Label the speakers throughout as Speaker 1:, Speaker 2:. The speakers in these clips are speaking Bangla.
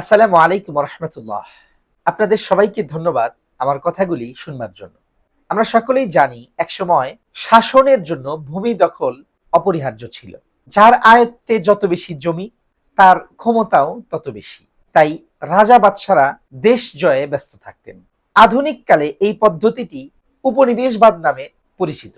Speaker 1: আসসালামু আলাইকুম রহমতুল্লাহ আপনাদের সবাইকে ধন্যবাদ আমার কথাগুলি শুনবার জন্য। আমরা সকলেই জানি একসময় শাসনের জন্য ভূমি দখল অপরিহার্য ছিল। যার আয়ত্তে যত বেশি জমি, তার ক্ষমতাও তত বেশি। তাই রাজা বাদশারা দেশ জয়ে ব্যস্ত থাকতেন। আধুনিক কালে এই পদ্ধতিটি উপনিবেশবাদ নামে পরিচিত।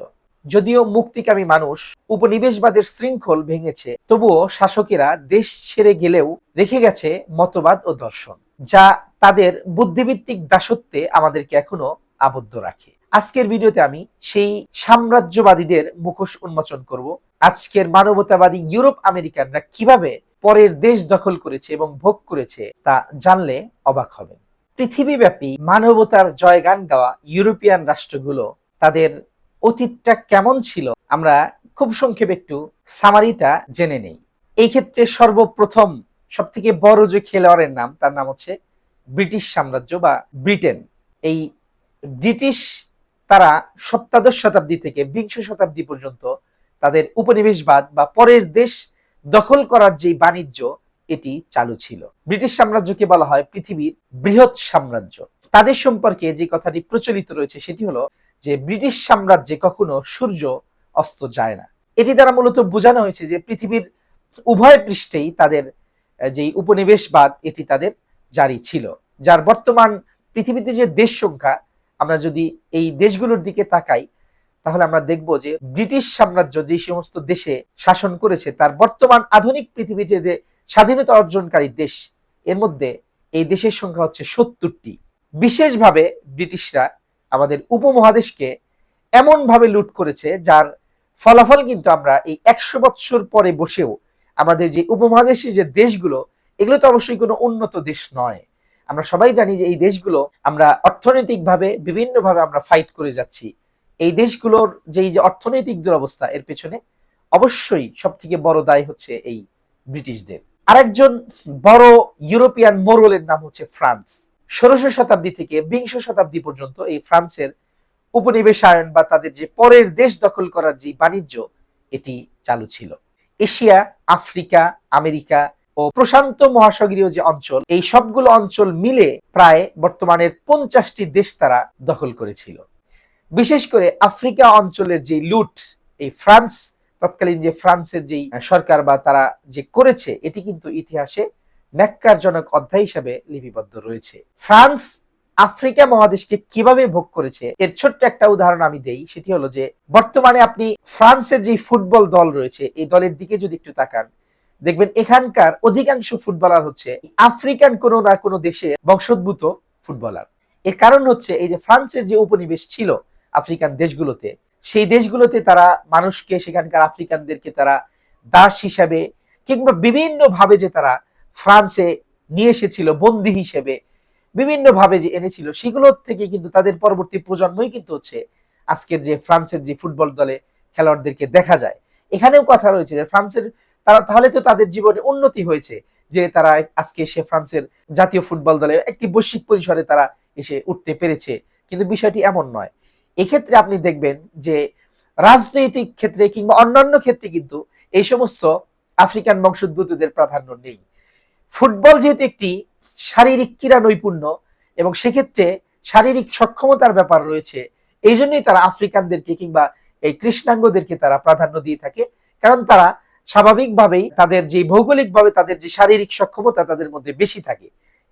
Speaker 1: যদিও মুক্তিকামী মানুষ, উপনিবেশবাদের শৃঙ্খল ভেঙেছে, তবুও শাসকেরা দেশ ছেড়ে গেলেও রেখে গেছে মতবাদ ও দর্শন, যা তাদের বুদ্ধিভিত্তিক দাসত্বে আমাদেরকে এখনও আবদ্ধ রাখে। আজকের ভিডিওতে আমি সেই সাম্রাজ্যবাদীদের মুখোশ উন্মোচন করব। আজকের মানবতাবাদী ইউরোপ আমেরিকানরা কীভাবে পরের দেশ দখল করেছে এবং ভোগ করেছে তা জানলে অবাক হবেন। পৃথিবীব্যাপী মানবতার জয়গান গাওয়া ইউরোপিয়ান রাষ্ট্রগুলো তাদের অতীতটা কেমন ছিল, আমরা খুব সংক্ষেপে একটু সামারিটা জেনে নেই। এই ক্ষেত্রে সর্বপ্রথম সব থেকে বড় যে খেলোয়াড়ের নাম, তার নাম হচ্ছে ব্রিটিশ সাম্রাজ্য বা ব্রিটেন। এই ব্রিটিশ তারা সপ্তাদশ শতাব্দী থেকে বিংশ শতাব্দী পর্যন্ত তাদের উপনিবেশবাদ বা পরের দেশ দখল করার যে বাণিজ্য, এটি চালু ছিল। ব্রিটিশ সাম্রাজ্যকে বলা হয় পৃথিবীর বৃহৎ সাম্রাজ্য। তাদের সম্পর্কে যে কথাটি প্রচলিত রয়েছে, সেটি হলো যে ব্রিটিশ সাম্রাজ্যে কখনো সূর্য অস্ত যায় না। এটি দ্বারা মূলত বোঝানো হয়েছে যে পৃথিবীর উভয় পৃষ্ঠেই তাদের যেই উপনিবেশবাদ, এটি তাদের জারি ছিল। যার বর্তমান পৃথিবীতে যে দেশ সংখ্যা, আমরা যদি এই দেশগুলোর দিকে তাকাই, তাহলে আমরা দেখব যে ব্রিটিশ সাম্রাজ্য যে সমস্ত দেশে শাসন করেছে, তার বর্তমান আধুনিক পৃথিবীতে যে স্বাধীনতা অর্জনকারী দেশ, এর মধ্যে এই দেশের সংখ্যা হচ্ছে সত্তরটি। বিশেষভাবে ব্রিটিশরা আমাদের উপমহাদেশকে এমনভাবে লুট করেছে, যার ফলাফল কিন্তু আমরা এই একশো বৎসর পরে বসেও আমাদের যে উপমহাদেশীয় যে দেশগুলো, এগুলো তো অবশ্যই কোনো উন্নত দেশ নয়। আমরা সবাই জানি যে এই দেশগুলো আমরা অর্থনৈতিকভাবে বিভিন্নভাবে আমরা ফাইট করে যাচ্ছি। এই দেশগুলোর যেই যে অর্থনৈতিক দুরবস্থা, এর পেছনে অবশ্যই সব থেকে বড় দায় হচ্ছে এই ব্রিটিশদের। আরেকজন বড় ইউরোপিয়ান মোরলের নাম হচ্ছে ফ্রান্স। ষোড়শ শতাব্দী থেকে বিংশ শতাব্দী পর্যন্ত এই ফ্রান্সের উপনিবেশায়ন বা তাদের যে পরের দেশ দখল করার যে বাণিজ্য, এটি চালু ছিল। এশিয়া, আফ্রিকা, আমেরিকা ও প্রশান্ত মহাসাগরীয় যে অঞ্চল, এই সবগুলো অঞ্চল মিলে প্রায় বর্তমানের পঞ্চাশটি দেশ তারা দখল করেছিল। বিশেষ করে আফ্রিকা অঞ্চলের যে লুট, এই ফ্রান্স, তৎকালীন যে ফ্রান্সের যেই সরকার বা তারা যে করেছে, এটি কিন্তু ইতিহাসে ন্যাক্কারজনক অধ্যায় হিসাবে লিপিবদ্ধ রয়েছে। ফ্রান্স আফ্রিকা মহাদেশকে কীভাবে ভোগ করেছে, এর ছোট্ট একটা উদাহরণ আমি দেই, সেটি হলো যে, বর্তমানে আপনি ফ্রান্সের যে ফুটবল দল রয়েছে, এই দলের দিকে যদি একটু তাকান, দেখবেন এখানকার অধিকাংশ ফুটবলার হচ্ছে আফ্রিকান কোনো না কোনো দেশে বংশোদ্ভূত ফুটবলার। এর কারণ হচ্ছে এই যে ফ্রান্সের যে উপনিবেশ ছিল আফ্রিকান দেশগুলোতে, সেই দেশগুলোতে তারা মানুষকে, সেখানকার আফ্রিকানদেরকে তারা দাস হিসাবে কিংবা বিভিন্ন ভাবে যে তারা ফ্রান্সে নিয়ে এসেছিল বন্দী হিসেবে। বিভিন্ন ভাবে যে এনেছিল, সেগুলোর থেকে কিন্তু তাদের পরবর্তী প্রজন্মই কিন্তু হচ্ছে আজকের যে ফ্রান্সের যে ফুটবল দলে খেলোয়াড়দেরকে দেখা যায়। এখানেও কথা রয়েছে যে ফ্রান্সের তারা, তাহলে তো তাদের জীবনে উন্নতি হয়েছে যে তারা আজকে এসে ফ্রান্সের জাতীয় ফুটবল দলে একটি বৈশ্বিক পরিসরে তারা এসে উঠতে পেরেছে। কিন্তু বিষয়টি এমন নয়। এক্ষেত্রে আপনি দেখবেন যে রাজনৈতিক ক্ষেত্রে কিংবা অন্যান্য ক্ষেত্রে কিন্তু এই সমস্ত আফ্রিকান বংশোদ্ভূতদের প্রাধান্য নেই। ফুটবল যেহেতু একটি শারীরিক ক্রীড়া নৈপুণ্য এবং সেক্ষেত্রে শারীরিক সক্ষমতার ব্যাপার রয়েছে, এই জন্যই তারা আফ্রিকানদেরকে কিংবা এই কৃষ্ণাঙ্গদেরকে তারা প্রাধান্য দিয়ে থাকে। কারণ তারা স্বাভাবিকভাবেই তাদের যে ভৌগোলিকভাবে তাদের যে শারীরিক সক্ষমতা তাদের মধ্যে বেশি থাকে।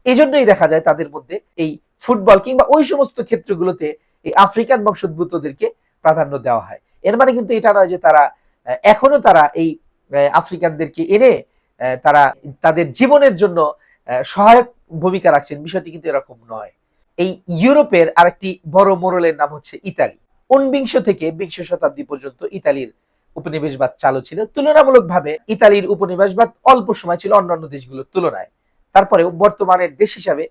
Speaker 1: এই জন্যই দেখা যায় তাদের মধ্যে এই ফুটবল কিংবা ওই সমস্ত ক্ষেত্রগুলোতে এই আফ্রিকান বংশোদ্ভূতদেরকে প্রাধান্য দেওয়া হয়। এর মানে কিন্তু এটা নয় যে তারা, এখনও তারা এই আফ্রিকানদেরকে এনে তারা তাদের জীবনের জন্য সহায়ক ভূমিকা রাখছেন। বিষয়টি কিন্তু এরকম নয়। এই ইউরোপের আরেকটি বড় মোড়লের নাম হচ্ছে ইতালি। ঊনবিংশ থেকে বিংশ শতাব্দী পর্যন্ত ইতালির উপনিবেশবাদ চালু ছিল। তুলনামূলকভাবে ইতালির উপনিবেশবাদ অল্প সময় ছিল অন্যান্য দেশগুলোর তুলনায়। তারপরে বর্তমানের দেশ হিসাবে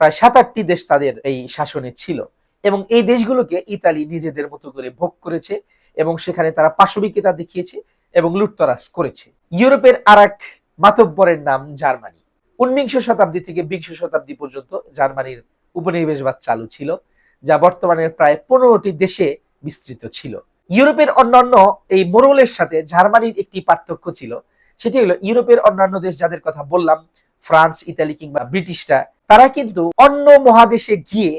Speaker 1: প্রায় সাত আটটি দেশ তাদের এই শাসনে ছিল এবং এই দেশগুলোকে ইতালি নিজেদের মতো করে ভোগ করেছে এবং সেখানে তারা পাশবিকতা দেখিয়েছে এবং লুটতরাজ করেছে। ইউরোপের আর এক মাতব্বরের নাম জার্মানি। উনবিংশ শতাব্দী থেকে বিংশ শতাব্দী পর্যন্ত জার্মানির উপনিবেশবাদ চালু ছিল, যা বর্তমানের প্রায় পনেরোটি দেশে বিস্তৃত ছিল। ইউরোপের অন্যান্য এই মোরলের সাথে জার্মানির একটি পার্থক্য ছিল, সেটি হলো ইউরোপের অন্যান্য দেশ যাদের কথা বললাম, ফ্রান্স, ইতালি কিংবা ব্রিটিশরা, তারা কিন্তু অন্য মহাদেশে গিয়ে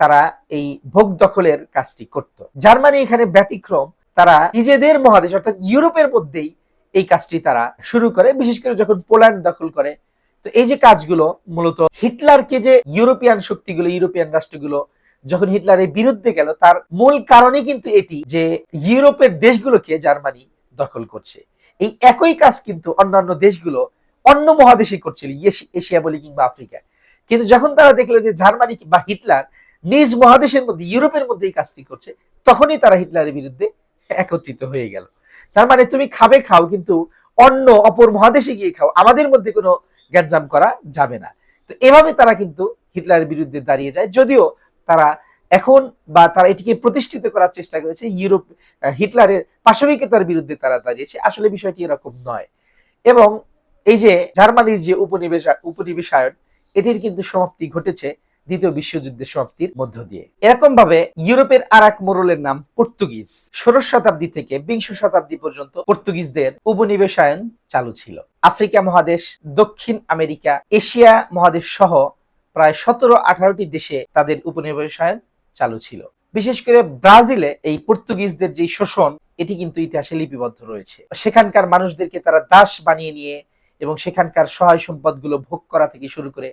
Speaker 1: তারা এই ভোগ দখলের কাজটি করত। জার্মানি এখানে ব্যতিক্রম, তারা নিজেদের মহাদেশ অর্থাৎ ইউরোপের মধ্যেই এই কাজটি তারা শুরু করে, বিশেষ করে যখন পোল্যান্ড দখল করে। তো এই যে কাজগুলো, মূলত হিটলারকে যে ইউরোপিয়ান শক্তিগুলো, ইউরোপিয়ান রাষ্ট্রগুলো যখন হিটলারের বিরুদ্ধে গেল, তার মূল কারণই কিন্তু এটি যে ইউরোপের দেশগুলোকে জার্মানি দখল করছে। এই একই কাজ কিন্তু অন্যান্য দেশগুলো অন্য মহাদেশে করছিল এশিয়া বলি কিংবা আফ্রিকা কিন্তু যখন তারা দেখল যে জার্মানি বা হিটলার নিজ মহাদেশের মধ্যে, ইউরোপের মধ্যে এই কাজটি করছে, তখনই তারা হিটলারের বিরুদ্ধে একত্রিত হয়ে গেল। তার মানে তুমি খাবে, খাও, কিন্তু অন্য অপর মহাদেশে গিয়ে খাও। আমাদের মধ্যে কোনো গ্যাঞ্জাম করা যাবে না। তো এভাবে তারা কিন্তু হিটলারের বিরুদ্ধে দাঁড়িয়ে যায়। যদিও তারা এখন বা তারা এটিকে প্রতিষ্ঠিত করার চেষ্টা করেছে, ইউরোপ হিটলারের পাশবিকতার বিরুদ্ধে তারা দাঁড়িয়েছে। আসলে বিষয়টি এরকম নয়। এবং এই যে জার্মানির যে উপনিবেশ উপনিবেশায়ন, এটির কিন্তু সমাপ্তি ঘটেছে। দ্বিতীয় বিশ্বযুদ্ধের সমাপ্তির মধ্য দিয়ে। এরকম ভাবে ইউরোপের আর এক মোরলের নাম পর্তুগিজ। ষোড়শ শতাব্দী থেকে বিংশ শতাব্দী পর্যন্ত পর্তুগিজদের উপনিবেশায়ন চালু ছিল। আফ্রিকা মহাদেশ, দক্ষিণ আমেরিকা, এশিয়া মহাদেশ সহ প্রায় সতেরো আঠারোটি দেশে তাদের উপনিবেশায়ন চালু ছিল। বিশেষ করে ব্রাজিলে এই পর্তুগিজদের যে শোষণ, এটি কিন্তু ইতিহাসে লিপিবদ্ধ রয়েছে। সেখানকার মানুষদেরকে তারা দাস বানিয়ে নিয়ে এবং সেখানকার সহায় সম্পদগুলো ভোগ করা থেকে শুরু করে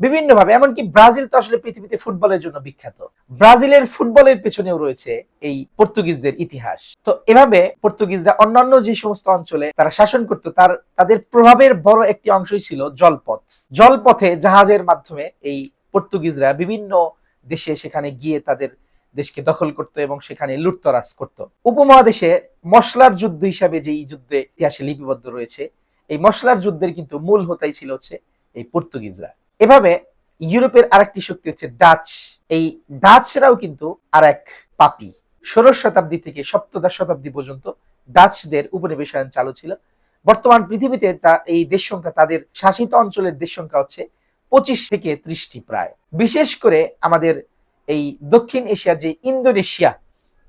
Speaker 1: বিভিন্নভাবে, এমনকি ব্রাজিল তো আসলে পৃথিবীতে ফুটবলের জন্য বিখ্যাত। ব্রাজিলের ফুটবলের পেছনেও রয়েছে এই পর্তুগিজদের ইতিহাস। তো এভাবে পর্তুগিজরা অন্যান্য যে সমস্ত অঞ্চলে তারা শাসন করত, তার, তাদের প্রভাবের বড় একটি অংশই ছিল জলপথ। জলপথে জাহাজের মাধ্যমে এই পর্তুগিজরা বিভিন্ন দেশে সেখানে গিয়ে তাদের দেশকে দখল করত এবং সেখানে লুটতরাজ করত। উপমহাদেশে মশলার যুদ্ধ হিসাবে যে যুদ্ধে ইতিহাসে লিপিবদ্ধ রয়েছে, এই মশলার যুদ্ধের কিন্তু মূল হতাই ছিল হচ্ছে এই পর্তুগিজরা। এভাবে ইউরোপের আরেকটি শক্তি হচ্ছে ডাচ। এই ডাচরাও কিন্তু আর এক পাপি। ষোড়শ শতাব্দী থেকে সপ্তদশ শতাব্দী পর্যন্ত ডাচদের উপনিবেশায়ন চালু ছিল। বর্তমান পৃথিবীতে তা, এই দেশ সংখ্যা, তাদের শাসিত অঞ্চলের দেশ সংখ্যা হচ্ছে পঁচিশ থেকে ত্রিশটি প্রায়। বিশেষ করে আমাদের এই দক্ষিণ এশিয়ার যে ইন্দোনেশিয়া,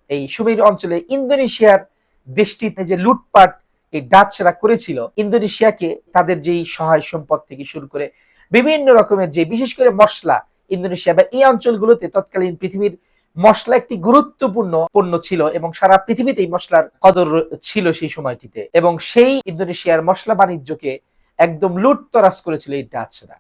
Speaker 1: এই সুমের অঞ্চলে ইন্দোনেশিয়ার দেশটিতে যে লুটপাট এই ডাচরা করেছিল, ইন্দোনেশিয়াকে তাদের যেই সহায় সম্পদ থেকে শুরু করে বিভিন্ন রকমের যে, বিশেষ করে মশলা, ইন্দোনেশিয়া বা এই অঞ্চলগুলোতে তৎকালীন পৃথিবীর মশলা একটি গুরুত্বপূর্ণ পণ্য ছিল এবং সারা পৃথিবীতেই মশলার কদর ছিল সেই সময়টিতে এবং সেই ইন্দোনেশিয়ার মশলা বাণিজ্যকে একদম লুট তরাস করেছিল এই ডাচরা।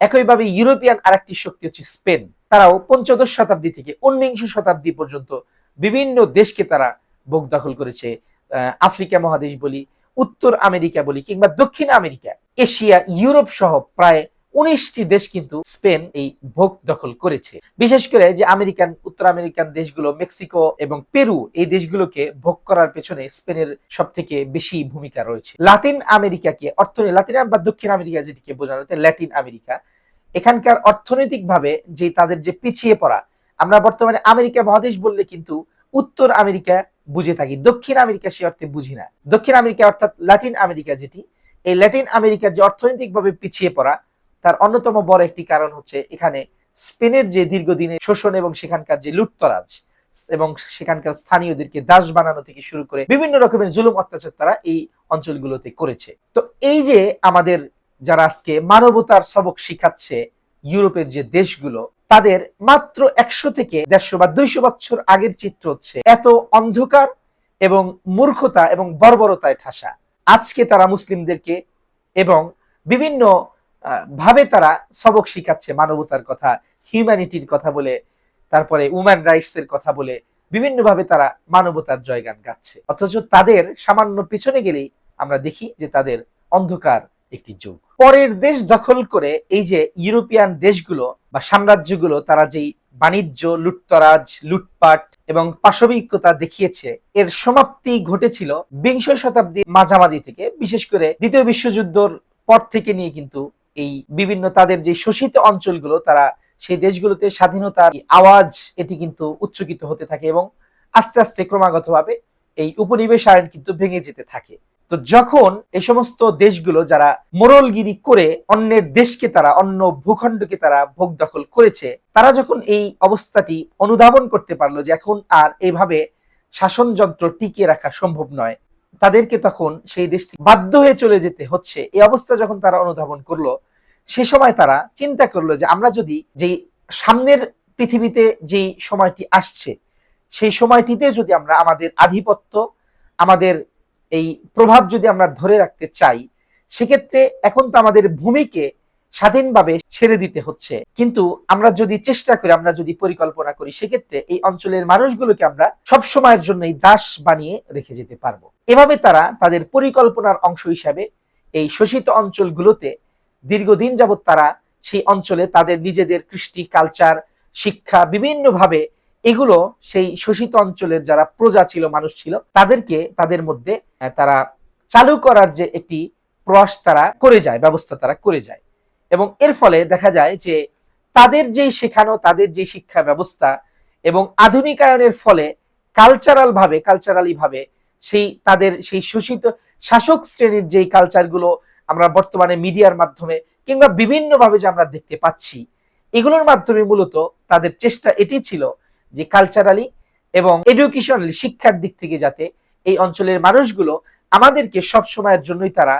Speaker 1: একইভাবে ইউরোপিয়ান আরেকটি শক্তি হচ্ছে স্পেন। তারাও পঞ্চদশ শতাব্দী থেকে উনবিংশ শতাব্দী পর্যন্ত বিভিন্ন দেশকে তারা ভোগ দখল করেছে আফ্রিকা মহাদেশ বলি, উত্তর আমেরিকা বলি কিংবা দক্ষিণ আমেরিকা, এশিয়া, ইউরোপ সহ প্রায় উনিশটি দেশ কিন্তু স্পেন এই ভোগ দখল করেছে। বিশেষ করে যে আমেরিকান উত্তর আমেরিকান দেশগুলো, মেক্সিকো এবং পেরু, এই দেশগুলোকে ভোগ করার পেছনে স্পেনের সব থেকে বেশি ভূমিকা রয়েছে। লাতিন আমেরিকাকে অর্থনীতি লাতিন বা দক্ষিণ আমেরিকা যেটিকে বোঝানো হচ্ছে ল্যাটিন আমেরিকা। এখানকার অর্থনৈতিকভাবে যে তাদের যে পিছিয়ে পড়া, আমরা বর্তমানে আমেরিকা মহাদেশ বললে কিন্তু উত্তর আমেরিকা বুঝে থাকি, দক্ষিণ আমেরিকা সে অর্থে বুঝি না। দক্ষিণ আমেরিকা অর্থাৎ ল্যাটিন আমেরিকা যেটি, এই ল্যাটিন আমেরিকার যে অর্থনৈতিকভাবে পিছিয়ে পড়া তার অন্যতম বড় একটি কারণ হচ্ছে এখানে স্পেনের যে দীর্ঘদিনের শোষণ এবং সেখানকার যে লুটতরাজ এবং সেখানকার স্থানীয়দেরকে দাস বানানো থেকে শুরু করে বিভিন্ন রকমের জুলুম অত্যাচার তারা এই অঞ্চলগুলোতে করেছে। তো এই যে আমাদের যারা আজকে মানবতার সবক শিখাচ্ছে ইউরোপের যে দেশগুলো, তাদের মাত্র একশো থেকে দেড়শো বা দুইশো বছর আগের চিত্র হচ্ছে এত অন্ধকার এবং মূর্খতা এবং বর্বরতায় ঠাসা। আজকে তারা মুসলিমদেরকে এবং বিভিন্ন ভাবে তারা সবক শিখাচ্ছে মানবতার কথা হিউম্যানিটির কথা বলে, তারপরে উম্যান রাইটস এর কথা বলে বিভিন্নভাবে তারা মানবতার জয়গান গাচ্ছে। অথচ তাদের সামান্য পিছনে গেলেই আমরা দেখি যে তাদের অন্ধকার একটি যুগ। পরের দেশ দখল করে এই যে ইউরোপিয়ান দেশগুলো বা সাম্রাজ্যগুলো, তারা যেই বাণিজ্য, লুটতরাজ, লুটপাট এবং পাশবিকতা দেখিয়েছে, এর সমাপ্তি ঘটেছিল বিংশ শতাব্দীর মাঝামাঝি থেকে, বিশেষ করে দ্বিতীয় বিশ্বযুদ্ধর পর থেকে নিয়ে কিন্তু এই বিভিন্ন তাদের যে শোষিত অঞ্চলগুলো, তারা সেই দেশগুলোতে স্বাধীনতার আওয়াজ, এটি কিন্তু উচ্চকিত হতে থাকে এবং আস্তে আস্তে ক্রমাগতভাবে এই উপনিবেশ আইন কিন্তু ভেঙে যেতে থাকে। তো যখন এই সমস্ত দেশগুলো যারা মোরলগিরি করে অন্যের দেশকে তারা, অন্য ভূখণ্ডকে তারা ভোগ দখল করেছে, তারা যখন এই অবস্থাটি অনুধাবন করতে পারল যে এখন আর এইভাবে শাসনযন্ত্র টিকিয়ে রাখা সম্ভব নয় তাদেরকে তখন সেই দেশ বাধ্য হয়ে চলে যেতে হচ্ছে। এই অবস্থা যখন তারা অনুধাবন করল, সে সময় তারা চিন্তা করল যে আমরা যদি যেই সামনের পৃথিবীতে যেই সময়টি আসছে, সেই সময়টিতে যদি আমরা আমাদের আধিপত্য, আমাদের এই প্রভাব যদি আমরা ধরে রাখতে চাই, সেক্ষেত্রে এখন তো আমাদের ভূমিকে স্বাধীনভাবে ছেড়ে দিতে হচ্ছে। কিন্তু আমরা যদি চেষ্টা করি, আমরা যদি পরিকল্পনা করি, সেক্ষেত্রে এই অঞ্চলের মানুষগুলোকে আমরা সব সময়ের জন্যই দাস বানিয়ে রেখে যেতে পারব। এভাবে তারা তাদের পরিকল্পনার অংশ হিসাবে এই শোষিত অঞ্চলগুলোতে দীর্ঘদিন যাবৎ তারা সেই অঞ্চলে তাদের নিজেদের কৃষ্টি কালচার শিক্ষা বিভিন্নভাবে এগুলো সেই শোষিত অঞ্চলের যারা প্রজা ছিল, মানুষ ছিল, তাদেরকে তাদের মধ্যে তারা চালু করার যে একটি প্রয়াস তারা করে যায়, ব্যবস্থা তারা করে যায়। এবং এর ফলে দেখা যায় যে তাদের যেই শেখানো, তাদের যে শিক্ষা ব্যবস্থা এবং আধুনিকায়নের ফলে কালচারাল ভাবে কালচারালি ভাবে সেই তাদের সেই শোষিত শাসক শ্রেণির যেই কালচারগুলো আমরা বর্তমানে মিডিয়ার মাধ্যমে কিংবা বিভিন্নভাবে যে আমরা দেখতে পাচ্ছি, এগুলোর মাধ্যমে মূলত তাদের চেষ্টা এটি ছিল যে কালচারালি এবং এডুকেশনালি শিক্ষার দিক থেকে যাতে এই অঞ্চলের মানুষগুলো আমাদেরকে সব সময়ের জন্যই তারা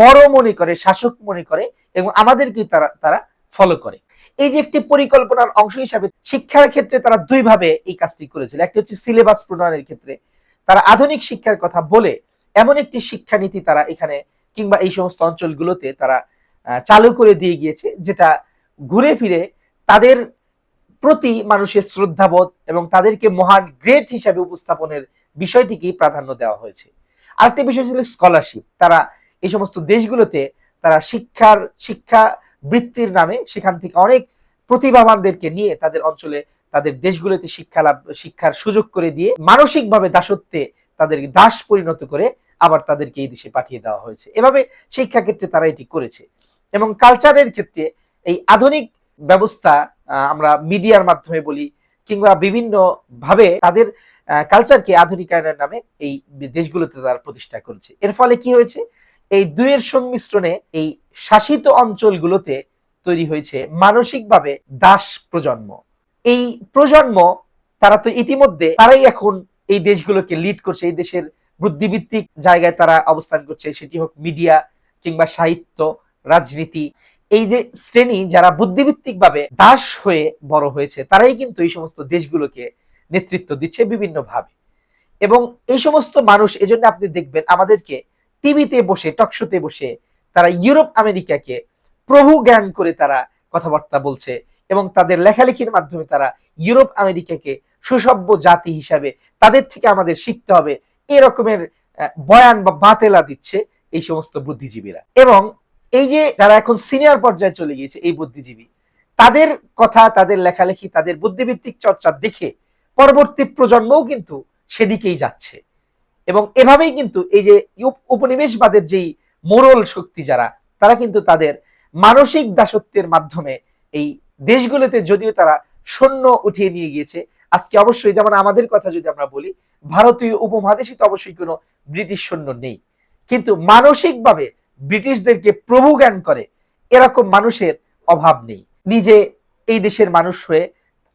Speaker 1: বড় মনে করে, শাসক মনে করে এবং আমাদেরকে তারা তারা ফলো করে। এই যে একটি পরিকল্পনার অংশ হিসাবে শিক্ষার ক্ষেত্রে তারা দুইভাবে এই কাজটি করেছিল। একটি হচ্ছে সিলেবাস প্রণয়নের ক্ষেত্রে তারা আধুনিক শিক্ষার কথা বলে এমন একটি শিক্ষানীতি তারা এখানে কিংবা এই সমস্ত অঞ্চলগুলোতে তারা চালু করে দিয়ে গিয়েছে, যেটা ঘুরে ফিরে তাদের প্রতি মানুষের শ্রদ্ধাবোধ এবং তাদেরকে মহান গ্রেট হিসাবে উপস্থাপনের বিষয়টিকেই প্রাধান্য দেওয়া হয়েছে। আরেকটি বিষয় ছিল স্কলারশিপ তারা এই সমস্ত দেশগুলোতে তারা শিক্ষার শিক্ষা বৃত্তির নামে সেখান থেকে অনেক প্রতিভাবানদেরকে নিয়ে তাদের অঞ্চলে তাদের দেশগুলোতে শিক্ষা লাভ, শিক্ষার সুযোগ করে দিয়ে মানসিকভাবে দাসত্বে তাদেরকে দাস পরিণত করে আবার তাদেরকে এই দেশে পাঠিয়ে দেওয়া হয়েছে। এভাবে শিক্ষা ক্ষেত্রে তারা এটি করেছে। এবং কালচারের ক্ষেত্রে এই আধুনিক ব্যবস্থা আমরা মিডিয়ার মাধ্যমে বলি কিংবা বিভিন্ন ভাবে তাদের কালচারকে আধুনিকায়নের নামে এই দেশগুলোতে তারা প্রতিষ্ঠা করেছে। এর ফলে কি হয়েছে? এই দুইয়ের সংমিশ্রণে এই শাসিত অঞ্চলগুলোতে তৈরি হয়েছে মানসিকভাবে দাস প্রজন্ম। এই প্রজন্ম, তারা তো ইতিমধ্যে, তারাই এখন এই দেশগুলোকে লিড করছে, এই দেশের বুদ্ধিভিত্তিক জায়গায় তারা অবস্থান করছে। সেটি হোক মিডিয়া কিংবা সাহিত্য, রাজনীতি। এই যে শ্রেণি যারা বুদ্ধিভিত্তিক ভাবে দাস হয়ে বড় হয়েছে, তারাই কিন্তু এই সমস্ত দেশগুলোকে নেতৃত্ব দিচ্ছে বিভিন্ন ভাবে এবং এই সমস্ত মানুষ, এজন্য আপনি দেখবেন আমাদেরকে টিভিতে বসে টকশোতে বসে, তারা ইউরোপ, আমেরিকাকে প্রভু জ্ঞান করে তারা কথাবার্তা বলছে। এবং তাদের লেখালেখির মাধ্যমে তারা ইউরোপ আমেরিকাকে সুসভ্য জাতি হিসাবে তাদের থেকে আমাদের শিখতে হবে। এরকমের বয়ান বা বাতেলা দিচ্ছে এই সমস্ত বুদ্ধিজীবীরা। এবং এই যে যারা এখন সিনিয়র পর্যায়ে চলে গিয়েছে এই বুদ্ধিজীবী, তাদের কথা, তাদের লেখালেখি, তাদের বুদ্ধিভিত্তিক চর্চা দেখে পরবর্তী প্রজন্মও কিন্তু সেদিকেই যাচ্ছে। এবং এভাবেই কিন্তু এই যে উপ- উপনিবেশবাদের যেই মোরল শক্তি যারা, তারা কিন্তু তাদের মানসিক দাসত্বের মাধ্যমে এই দেশগুলোতে যদিও তারা সৈন্য উঠিয়ে নিয়ে গিয়েছে, আজকে অবশ্যই যেমন আমাদের কথা যদি আমরা বলি, ভারতীয় উপমহাদেশে তো অবশ্যই কোনো ব্রিটিশ সৈন্য নেই। কিন্তু মানসিকভাবে ব্রিটিশদেরকে প্রভু জ্ঞান করে, এরকম মানুষের অভাব নেই। নিজে এই দেশের মানুষ হয়ে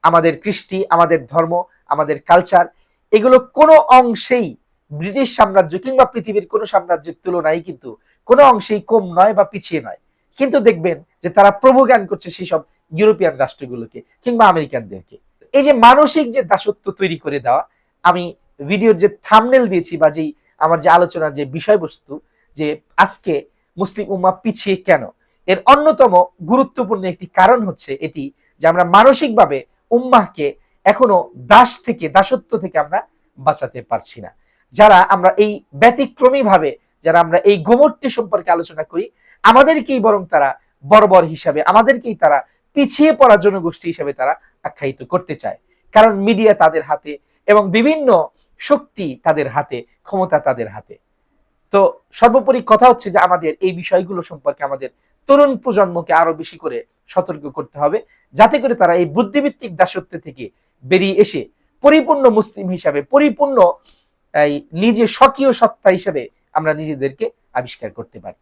Speaker 1: আমাদের কৃষ্টি, আমাদের ধর্ম, আমাদের কালচার এগুলো কোনো অংশেই ব্রিটিশ সাম্রাজ্য কিংবা পৃথিবীর কোনো সাম্রাজ্যের তুলনায় কিন্তু কোনো অংশেই কম নয় বা পিছিয়ে নয়। কিন্তু দেখবেন যে তারা প্রভু জ্ঞান করছে সেই সব ইউরোপিয়ান রাষ্ট্রগুলোকে কিংবা আমেরিকানদেরকে। এই যে মানসিক যে দাসত্ব তৈরি করে দেওয়া, আমি ভিডিওর যে থামনেল দিয়েছি বা যেই আমার যে আলোচনার যে বিষয়বস্তু যে আজকে মুসলিম উম্মা পিছিয়ে কেন, এর অন্যতম গুরুত্বপূর্ণ একটি কারণ হচ্ছে এটি যে আমরা মানসিকভাবে উম্মাহকে এখনও দাস থেকে, দাসত্ব থেকে আমরা বাঁচাতে পারছি না। যারা আমরা এই ব্যতিক্রমী ভাবে যারা আমরা এই গোমরটি সম্পর্কে আলোচনা করি, আমাদেরকেই বরং তারা বর্বর হিসাবে, আমাদেরকেই তারা পিছিয়ে পড়া জনগোষ্ঠী হিসাবে তারা আখ্যায়িত করতে চায়। কারণ মিডিয়া তাদের হাতে এবং বিভিন্ন শক্তি তাদের হাতে, ক্ষমতা তাদের হাতে। তো সর্বোপরি কথা হচ্ছে যে আমাদের এই বিষয়গুলো সম্পর্কে আমাদের তরুণ প্রজন্মকে আরও বেশি করে সতর্ক করতে হবে, যাতে করে তারা এই বুদ্ধিভিত্তিক দাসত্ব থেকে বেরিয়ে এসে পরিপূর্ণ মুসলিম হিসাবে, পরিপূর্ণ নিজে স্বকীয় সত্তা হিসাবে আমরা নিজেদেরকে আবিষ্কার করতে পারি।